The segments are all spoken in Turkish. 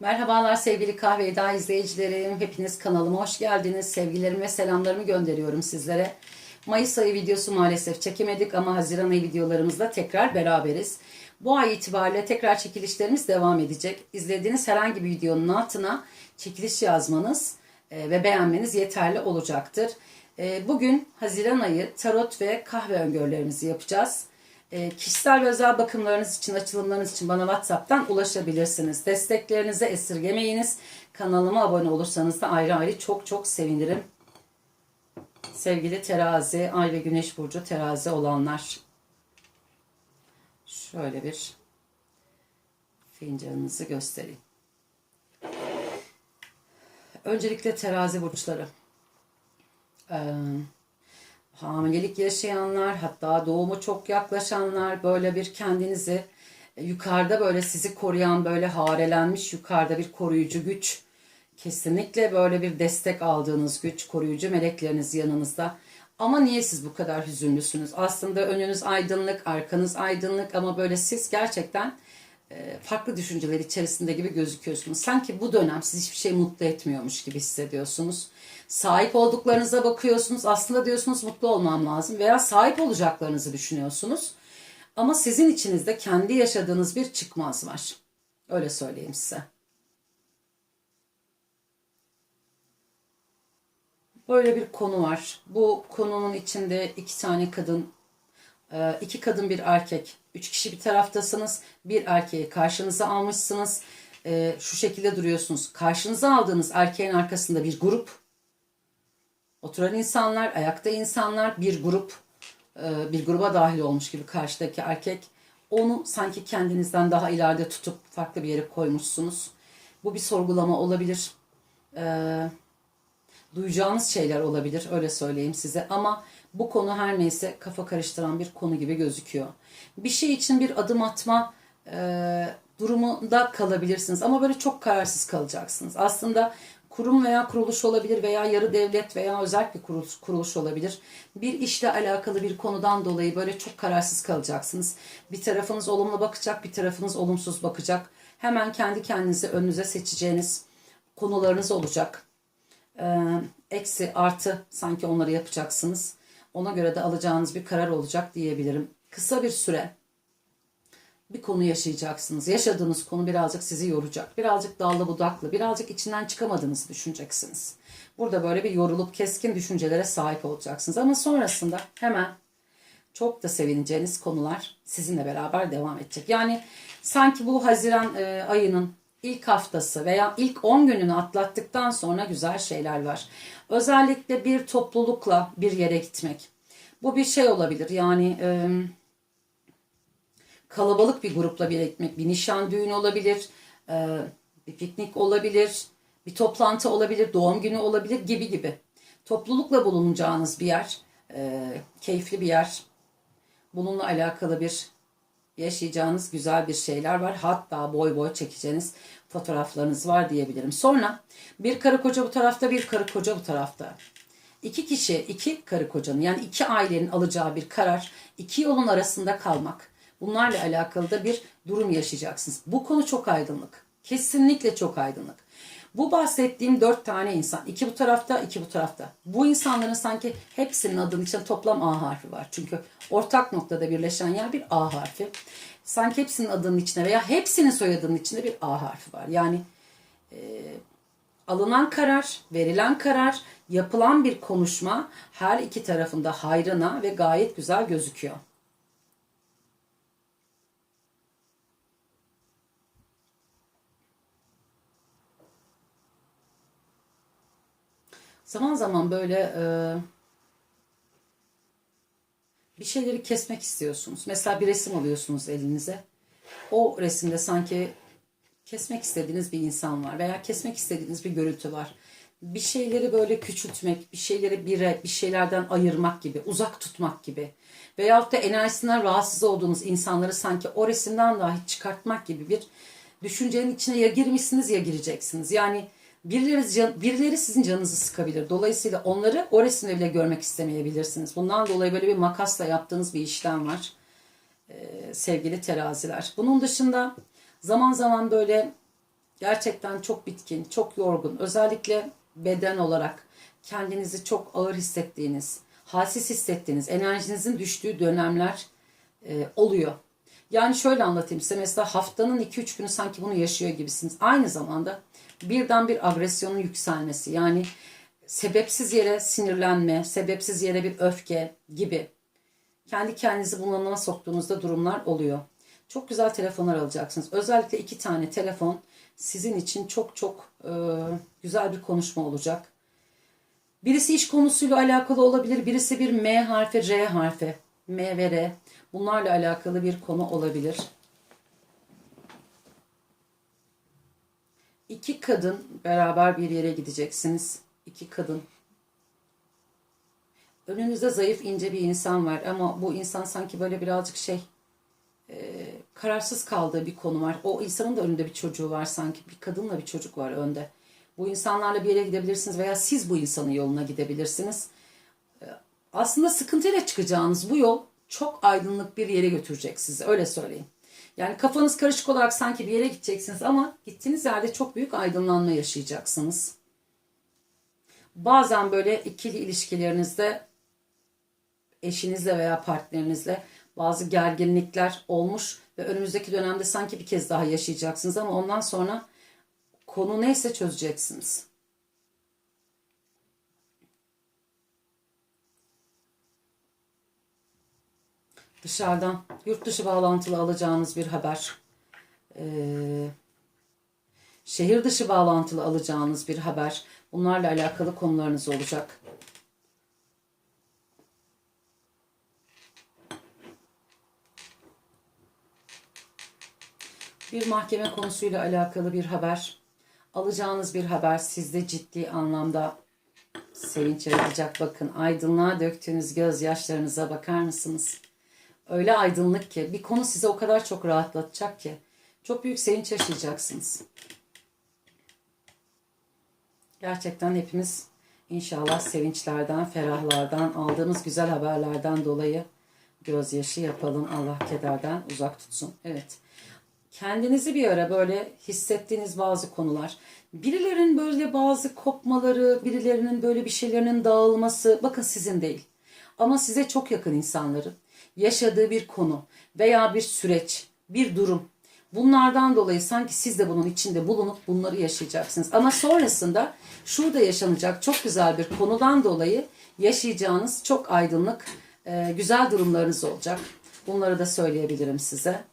Merhabalar sevgili Kahve Eda izleyicilerim. Hepiniz kanalıma hoş geldiniz. Sevgilerimi ve selamlarımı gönderiyorum sizlere. Mayıs ayı videosu maalesef çekemedik ama Haziran ayı videolarımızda tekrar beraberiz. Bu ay itibariyle tekrar çekilişlerimiz devam edecek. İzlediğiniz herhangi bir videonun altına çekiliş yazmanız e, ve beğenmeniz yeterli olacaktır. E, Bugün Haziran ayı tarot ve kahve öngörülerimizi yapacağız. E, kişisel ve özel bakımlarınız için, açılımlarınız için bana WhatsApp'tan ulaşabilirsiniz. Desteklerinizi esirgemeyiniz. Kanalıma abone olursanız da ayrı ayrı çok çok sevinirim. Sevgili terazi, ay ve güneş burcu terazi olanlar. Şöyle bir fincanınızı göstereyim. Öncelikle terazi burçları. Ee, hamilelik yaşayanlar, hatta doğumu çok yaklaşanlar, böyle bir kendinizi e, yukarıda böyle sizi koruyan böyle harelenmiş yukarıda bir koruyucu güç. Kesinlikle böyle bir destek aldığınız güç, koruyucu melekleriniz yanınızda. Ama niye siz bu kadar hüzünlüsünüz? Aslında önünüz aydınlık, arkanız aydınlık ama böyle siz gerçekten farklı düşünceler içerisinde gibi gözüküyorsunuz. Sanki bu dönem siz hiçbir şey mutlu etmiyormuş gibi hissediyorsunuz. Sahip olduklarınıza bakıyorsunuz. Aslında diyorsunuz mutlu olmam lazım veya sahip olacaklarınızı düşünüyorsunuz. Ama sizin içinizde kendi yaşadığınız bir çıkmaz var. Öyle söyleyeyim size. Böyle bir konu var. Bu konunun içinde iki tane kadın, e, iki kadın bir erkek, üç kişi bir taraftasınız. Bir erkeği karşınıza almışsınız. E, Şu şekilde duruyorsunuz. Karşınıza aldığınız erkeğin arkasında bir grup. Oturan insanlar, ayakta insanlar, bir grup, e, bir gruba dahil olmuş gibi karşıdaki erkek. Onu sanki kendinizden daha ileride tutup farklı bir yere koymuşsunuz. Bu bir sorgulama olabilir. Duyacağınız şeyler olabilir öyle söyleyeyim size ama bu konu her neyse kafa karıştıran bir konu gibi gözüküyor. Bir şey için bir adım atma e, durumunda kalabilirsiniz ama böyle çok kararsız kalacaksınız. Aslında kurum veya kuruluş olabilir veya yarı devlet veya özel bir kuruluş, kuruluş olabilir. Bir işle alakalı bir konudan dolayı böyle çok kararsız kalacaksınız. Bir tarafınız olumlu bakacak, bir tarafınız olumsuz bakacak. Hemen kendi kendinize önünüze seçeceğiniz konularınız olacak e, eksi artı sanki onları yapacaksınız. Ona göre de alacağınız bir karar olacak diyebilirim. Kısa bir süre bir konu yaşayacaksınız. Yaşadığınız konu birazcık sizi yoracak. Birazcık dallı budaklı, birazcık içinden çıkamadığınızı düşüneceksiniz. Burada böyle bir yorulup keskin düşüncelere sahip olacaksınız. Ama sonrasında hemen çok da sevineceğiniz konular sizinle beraber devam edecek. Yani sanki bu Haziran e, ayının ilk haftası veya ilk 10 gününü atlattıktan sonra güzel şeyler var. Özellikle bir toplulukla bir yere gitmek. Bu bir şey olabilir yani e, kalabalık bir grupla bir gitmek. Bir nişan düğün olabilir, e, bir piknik olabilir, bir toplantı olabilir, doğum günü olabilir gibi gibi. Toplulukla bulunacağınız bir yer, e, keyifli bir yer. Bununla alakalı bir yaşayacağınız güzel bir şeyler var. Hatta boy boy çekeceğiniz fotoğraflarınız var diyebilirim. Sonra bir karı koca bu tarafta, bir karı koca bu tarafta. İki kişi, iki karı kocanın yani iki ailenin alacağı bir karar, iki yolun arasında kalmak. Bunlarla alakalı da bir durum yaşayacaksınız. Bu konu çok aydınlık. Kesinlikle çok aydınlık. Bu bahsettiğim dört tane insan. iki bu tarafta, iki bu tarafta. Bu insanların sanki hepsinin adının içinde toplam A harfi var. Çünkü ortak noktada birleşen yer bir A harfi. Sanki hepsinin adının içinde veya hepsinin soyadının içinde bir A harfi var. Yani e, alınan karar, verilen karar, yapılan bir konuşma her iki tarafında hayrına ve gayet güzel gözüküyor. Zaman zaman böyle e, bir şeyleri kesmek istiyorsunuz. Mesela bir resim alıyorsunuz elinize. O resimde sanki kesmek istediğiniz bir insan var veya kesmek istediğiniz bir görüntü var. Bir şeyleri böyle küçültmek, bir şeyleri bire, bir şeylerden ayırmak gibi, uzak tutmak gibi. Veyahut da enerjisinden rahatsız olduğunuz insanları sanki o resimden dahi çıkartmak gibi bir düşüncenin içine ya girmişsiniz ya gireceksiniz. Yani Birileri, can, birileri sizin canınızı sıkabilir. Dolayısıyla onları o resimde bile görmek istemeyebilirsiniz. Bundan dolayı böyle bir makasla yaptığınız bir işlem var. Ee, sevgili teraziler. Bunun dışında zaman zaman böyle Gerçekten çok bitkin, çok yorgun. Özellikle beden olarak kendinizi çok ağır hissettiğiniz, halsiz hissettiğiniz, enerjinizin düştüğü dönemler e, oluyor. Yani şöyle anlatayım size mesela haftanın 2-3 günü sanki bunu yaşıyor gibisiniz. Aynı zamanda birden bir agresyonun yükselmesi yani sebepsiz yere sinirlenme, sebepsiz yere bir öfke gibi kendi kendinizi bunalıma soktuğunuzda durumlar oluyor. Çok güzel telefonlar alacaksınız. Özellikle iki tane telefon sizin için çok çok e, güzel bir konuşma olacak. Birisi iş konusuyla alakalı olabilir. Birisi bir M harfi, R harfi. M ve R. Bunlarla alakalı bir konu olabilir. İki kadın beraber bir yere gideceksiniz. İki kadın. Önünüzde zayıf ince bir insan var ama bu insan sanki böyle birazcık şey e, kararsız kaldığı bir konu var. O insanın da önünde bir çocuğu var sanki. Bir kadınla bir çocuk var önde. Bu insanlarla bir yere gidebilirsiniz veya siz bu insanın yoluna gidebilirsiniz. E, aslında sıkıntıyla çıkacağınız bu yol çok aydınlık bir yere götürecek sizi öyle söyleyeyim. Yani kafanız karışık olarak sanki bir yere gideceksiniz ama gittiğiniz yerde çok büyük aydınlanma yaşayacaksınız. Bazen böyle ikili ilişkilerinizde eşinizle veya partnerinizle bazı gerginlikler olmuş ve önümüzdeki dönemde sanki bir kez daha yaşayacaksınız ama ondan sonra konu neyse çözeceksiniz. Dışarıdan yurt dışı bağlantılı alacağınız bir haber. Ee, şehir dışı bağlantılı alacağınız bir haber. Bunlarla alakalı konularınız olacak. Bir mahkeme konusuyla alakalı bir haber. Alacağınız bir haber sizde ciddi anlamda sevinç yaratacak. Bakın aydınlığa döktüğünüz gözyaşlarınıza bakar mısınız? Öyle aydınlık ki bir konu size o kadar çok rahatlatacak ki çok büyük sevinç yaşayacaksınız. Gerçekten hepimiz inşallah sevinçlerden, ferahlardan, aldığımız güzel haberlerden dolayı gözyaşı yapalım. Allah kederden uzak tutsun. Evet. Kendinizi bir ara böyle hissettiğiniz bazı konular, birilerinin böyle bazı kopmaları, birilerinin böyle bir şeylerinin dağılması, bakın sizin değil. Ama size çok yakın insanların yaşadığı bir konu veya bir süreç, bir durum. Bunlardan dolayı sanki siz de bunun içinde bulunup bunları yaşayacaksınız. Ama sonrasında şurada yaşanacak çok güzel bir konudan dolayı yaşayacağınız çok aydınlık, e, güzel durumlarınız olacak. Bunları da söyleyebilirim size.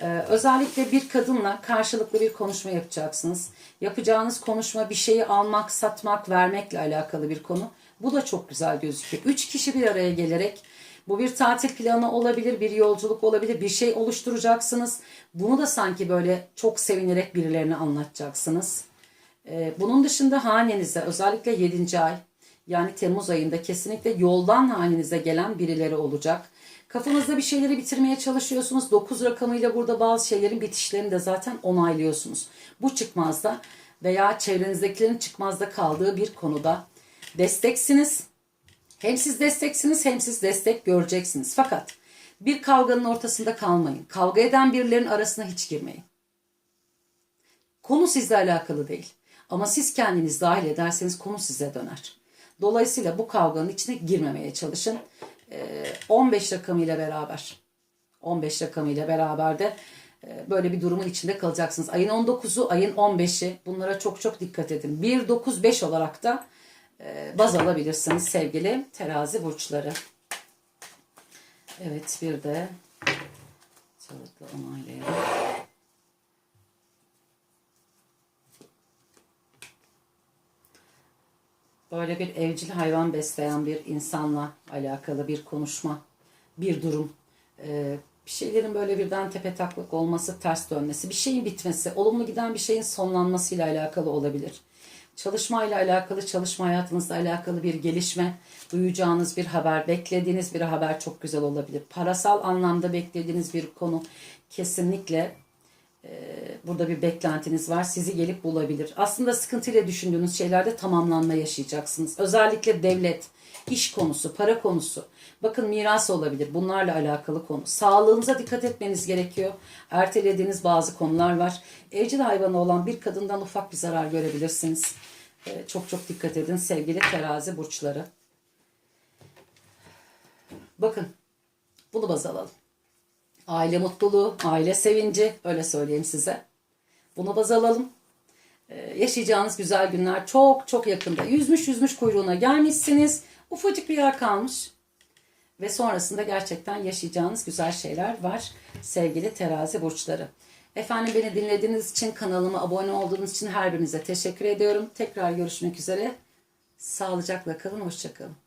Ee, özellikle bir kadınla karşılıklı bir konuşma yapacaksınız. Yapacağınız konuşma bir şeyi almak, satmak, vermekle alakalı bir konu. Bu da çok güzel gözüküyor. Üç kişi bir araya gelerek bu bir tatil planı olabilir, bir yolculuk olabilir, bir şey oluşturacaksınız. Bunu da sanki böyle çok sevinerek birilerine anlatacaksınız. Ee, bunun dışında hanenize özellikle 7. ay yani Temmuz ayında kesinlikle yoldan hanenize gelen birileri olacak. Kafanızda bir şeyleri bitirmeye çalışıyorsunuz. 9 rakamıyla burada bazı şeylerin bitişlerini de zaten onaylıyorsunuz. Bu çıkmazda veya çevrenizdekilerin çıkmazda kaldığı bir konuda desteksiniz. Hem siz desteksiniz hem siz destek göreceksiniz. Fakat bir kavganın ortasında kalmayın. Kavga eden birilerin arasına hiç girmeyin. Konu sizle alakalı değil. Ama siz kendiniz dahil ederseniz konu size döner. Dolayısıyla bu kavganın içine girmemeye çalışın. 15 ee, rakamıyla beraber 15 rakamıyla beraber de e, böyle bir durumun içinde kalacaksınız. Ayın 19'u, ayın 15'i bunlara çok çok dikkat edin. 1, 9, 5 olarak da baz alabilirsiniz sevgili terazi burçları. Evet bir de çalıkla onaylayalım. böyle bir evcil hayvan besleyen bir insanla alakalı bir konuşma, bir durum, e, bir şeylerin böyle birden tepe taklak olması, ters dönmesi, bir şeyin bitmesi, olumlu giden bir şeyin sonlanmasıyla alakalı olabilir. Çalışmayla alakalı, çalışma hayatınızla alakalı bir gelişme, duyacağınız bir haber, beklediğiniz bir haber çok güzel olabilir. Parasal anlamda beklediğiniz bir konu kesinlikle Burada bir beklentiniz var. Sizi gelip bulabilir. Aslında sıkıntıyla düşündüğünüz şeylerde tamamlanma yaşayacaksınız. Özellikle devlet, iş konusu, para konusu. Bakın miras olabilir. Bunlarla alakalı konu. Sağlığınıza dikkat etmeniz gerekiyor. Ertelediğiniz bazı konular var. Evcil hayvanı olan bir kadından ufak bir zarar görebilirsiniz. Ee, Çok çok dikkat edin sevgili terazi burçları. Bakın bunu baz alalım. Aile mutluluğu, aile sevinci öyle söyleyeyim size. Bunu baz alalım. Ee, yaşayacağınız güzel günler çok çok yakında. Yüzmüş yüzmüş kuyruğuna gelmişsiniz. Ufacık bir yer kalmış. Ve sonrasında gerçekten yaşayacağınız güzel şeyler var sevgili terazi burçları. Efendim beni dinlediğiniz için kanalıma abone olduğunuz için her birinize teşekkür ediyorum. Tekrar görüşmek üzere. Sağlıcakla kalın, hoşçakalın.